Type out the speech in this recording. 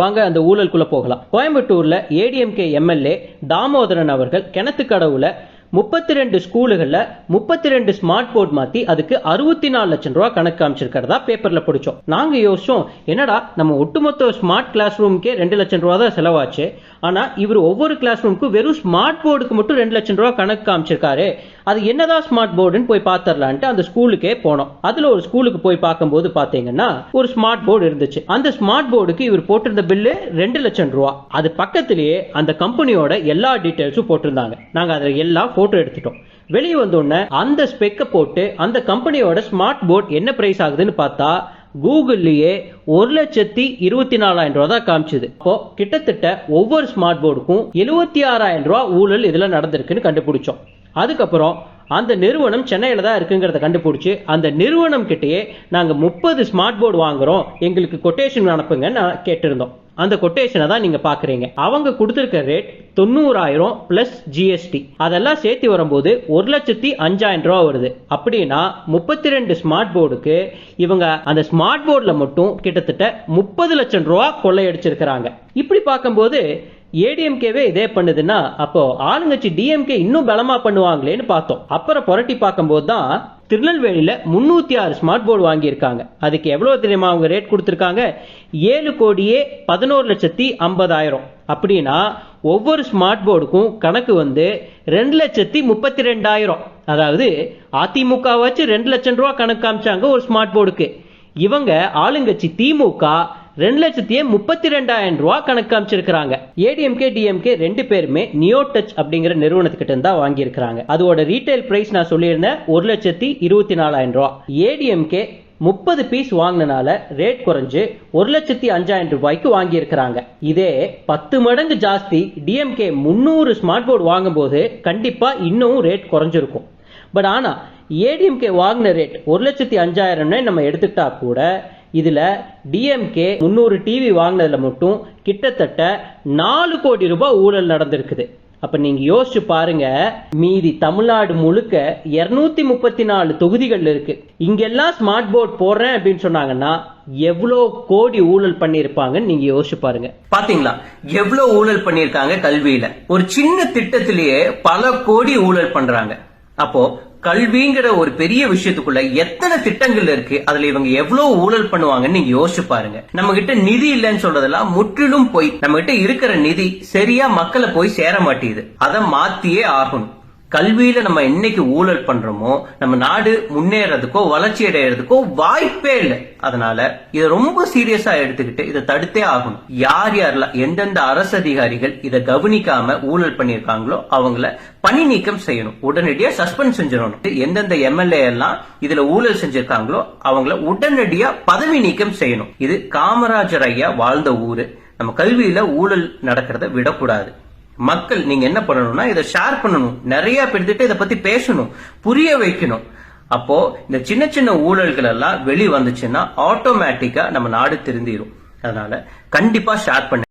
வாங்க அந்த ஊழலுக்குள்ள போகலாம். கோயம்புத்தூர்ல ஏடிஎம்கே எம்எல்ஏ தாமோதரன் அவர்கள் கிணத்து கடவுல முப்பத்தி ரெண்டு ஸ்கூலுகளில் முப்பத்தி ரெண்டு ஸ்மார்ட் போர்ட் மாத்தி அதுக்கு அறுபத்தி நாலு லட்சம் ரூபா கணக்கு காமிச்சிருக்கிறதா பேப்பர்ல படிச்சோம். நாங்க யோசிச்சோம் என்னடா நம்ம ஒட்டுமொத்த ஸ்மார்ட் கிளாஸ் ரூமுக்கே ரெண்டு லட்சம் ரூபா தான் செலவாச்சு. ஆனா இவர் ஒவ்வொரு கிளாஸ் ரூமுக்கும் வெறும் ஸ்மார்ட் போர்டுக்கு மட்டும் ரெண்டு லட்சம் ரூபாய் கணக்கு காமிச்சிருக்காரு. அது என்னதான் ஸ்மார்ட் போர்டுன்னு போய் பார்த்துடலான்ட்டு அந்த ஸ்கூலுக்கே போனோம். அதுல ஒரு ஸ்கூலுக்கு போய் பார்க்கும்போது பாத்தீங்கன்னா ஒரு ஸ்மார்ட் போர்டு இருந்துச்சு. அந்த ஸ்மார்ட் போர்டுக்கு இவர் போட்டிருந்த பில்லு ரெண்டு லட்சம் ரூபா. அது பக்கத்திலேயே அந்த கம்பெனியோட எல்லா டீட்டெயில்ஸும் போட்டிருந்தாங்க. நாங்க அதுல எல்லாம் போட்டோ எடுத்துட்டோம். வெளியே வந்தோடனே அந்த ஸ்பெக்கை போட்டு அந்த கம்பெனியோட ஸ்மார்ட் போர்டு என்ன பிரைஸ் ஆகுதுன்னு பார்த்தா கூகுள்லயே ஒரு லட்சத்தி இருபத்தி நாலாயிரம் ரூபா தான் காமிச்சது. அப்போ கிட்டத்தட்ட ஒவ்வொரு ஸ்மார்ட் போர்டுக்கும் எழுபத்தி ஆறாயிரம் ரூபா ஊழல் இதுல நடந்திருக்குன்னு கண்டுபிடிச்சோம். அதுக்கப்புறம் அந்த நிறுவனம் சென்னையில் தான் இருக்குங்கிறத கண்டுபிடிச்சி அந்த நிறுவனம் கிட்டேயே நாங்கள் முப்பது ஸ்மார்ட் போர்டு வாங்குறோம். எங்களுக்கு கொட்டேஷன் அனுப்புங்கன்னு நான் கேட்டிருந்தோம். அந்த கொட்டேஷனை தான் நீங்க பாக்குறீங்க. அவங்க கொடுத்துருக்க ரேட் தொண்ணூறாயிரம் பிளஸ் ஜிஎஸ்டி அதெல்லாம் சேர்த்து வரும்போது ஒரு லட்சத்தி அஞ்சாயிரம் ரூபா வருது. அப்படின்னா முப்பத்தி ரெண்டு ஸ்மார்ட் போர்டுக்கு இவங்க அந்த ஸ்மார்ட் போர்டில் மட்டும் கிட்டத்தட்ட முப்பது லட்சம் ரூபா கொள்ளையடிச்சிருக்கிறாங்க. இப்படி பார்க்கும்போது ஏடிஎம்கேவே இதே பண்ணுதுன்னா அப்போ ஆளுங்கட்சி டிஎம்கே இன்னும் பலமா பண்ணுவாங்களேன்னு பார்த்தோம். அப்புறம் புரட்டி பார்க்கும்போது தான் திருநெல்வேலியில முன்னூத்தி ஆறு ஸ்மார்ட் போர்டு வாங்கியிருக்காங்க. அதுக்கு எவ்வளவு தெரியுமா அவங்க ரேட் கொடுத்திருக்காங்க? ஏழு கோடியே பதினோரு லட்சத்தி ஐம்பதாயிரம். அப்படின்னா ஒவ்வொரு ஸ்மார்ட் போர்டுக்கும் கணக்கு வந்து ரெண்டு லட்சத்தி முப்பத்தி ரெண்டாயிரம் அதாவது அதிமுக வச்சு ரெண்டு லட்சம் ரூபா கணக்கு காமிச்சாங்க ஒரு ஸ்மார்ட் போர்டுக்கு இவங்க ஆளுங்கட்சி திமுக ரெண்டு லட்சத்தியே முப்பத்தி ரெண்டாயிரம் ரூபா கணக்கு காமிச்சிருக்காங்க ஏடிஎம்கே டிஎம்கே ரெண்டு பேருமே நியோ டச் அப்படிங்கிற நிறுவனத்துக்கிட்ட இருந்தா வாங்கியிருக்கிறாங்க. அதோட ரீட்டைல் பிரைஸ் நான் சொல்லியிருந்தேன் ஒரு லட்சத்தி இருபத்தி நாலாயிரம் ரூபா ஏடிஎம்கே முப்பது பீஸ் வாங்கினால ரேட் குறைஞ்சு ஒரு லட்சத்தி அஞ்சாயிரம் ரூபாய்க்கு வாங்கியிருக்கிறாங்க. இதே பத்து மடங்கு ஜாஸ்தி டிஎம்கே முந்நூறு ஸ்மார்ட் போர்டு வாங்கும்போது கண்டிப்பா இன்னும் ரேட் குறைஞ்சிருக்கும். பட் ஆனா ஏடிஎம்கே வாங்கின ரேட் ஒரு லட்சத்தி அஞ்சாயிரம்னு நம்ம எடுத்துக்கிட்டா கூட இதுல டிஎம்கே முந்நூறு டிவி வாங்கினதுல மட்டும் கிட்டத்தட்ட நாலு கோடி ரூபாய் ஊழல் நடந்திருக்குது. அப்ப நீங்க யோசிச்சு பாருங்க மீதி தமிழ்நாடு முழுக்க 234 முப்பத்தி நாலு தொகுதிகள் இருக்கு. இங்கெல்லாம் ஸ்மார்ட் போர்ட் போடுறேன் அப்படின்னு சொன்னாங்கன்னா எவ்வளோ கோடி ஊழல் பண்ணியிருப்பாங்கன்னு நீங்க யோசிச்சு பாருங்க. பாத்தீங்களா? எவ்வளோ ஊழல் பண்ணியிருக்காங்க கல்வியில? ஒரு சின்ன திட்டத்திலேயே பல கோடி ஊழல் பண்றாங்க. அப்போ கல்விங்கிற ஒரு பெரிய விஷயத்துக்குள்ள எத்தனை திட்டங்கள் இருக்கு? அதுல இவங்க எவ்வளவு ஊழல் பண்ணுவாங்கன்னு நீங்க யோசிச்சு பாருங்க. நம்ம கிட்ட நிதி இல்லைன்னு சொல்றதெல்லாம் முற்றிலும் போய். நம்ம கிட்ட இருக்கிற நிதி சரியா மக்களை போய் சேர மாட்டேங்குது. அதை மாத்தியே ஆகணும். கல்வியில நம்ம என்னைக்கு ஊழல் பண்றோமோ நம்ம நாடு முன்னேறதுக்கோ வளர்ச்சி அடைகிறதுக்கோ வாய்ப்பே இல்லை. அதனால இதை ரொம்ப சீரியஸா எடுத்துக்கிட்டு இதை தடுத்தே ஆகணும். யார் யாரெல்லாம் எந்தெந்த அரசு அதிகாரிகள் இதை கவனிக்காம ஊழல் பண்ணியிருக்காங்களோ அவங்கள பணி நீக்கம் செய்யணும். உடனடியா சஸ்பெண்ட் செஞ்சிடணும். எந்தெந்த எம்எல்ஏ எல்லாம் இதுல ஊழல் செஞ்சிருக்காங்களோ அவங்கள உடனடியா பதவி நீக்கம் செய்யணும். இது காமராஜர் ஐயா வாழ்ந்த ஊரு. நம்ம கல்வியில ஊழல் நடக்கிறத விடக்கூடாது. மக்கள் நீங்க என்ன பண்ணணும்னா இதை ஷேர் பண்ணணும். நிறைய பேர்த்திட்ட இதை பத்தி பேசணும். புரிய வைக்கணும். அப்போ இந்த சின்ன சின்ன ஊழல்கள் எல்லாம் வெளி வந்துச்சுன்னா ஆட்டோமேட்டிக்கா நம்ம நாடு திருந்திடும் அதனால கண்டிப்பா ஷேர் பண்ண.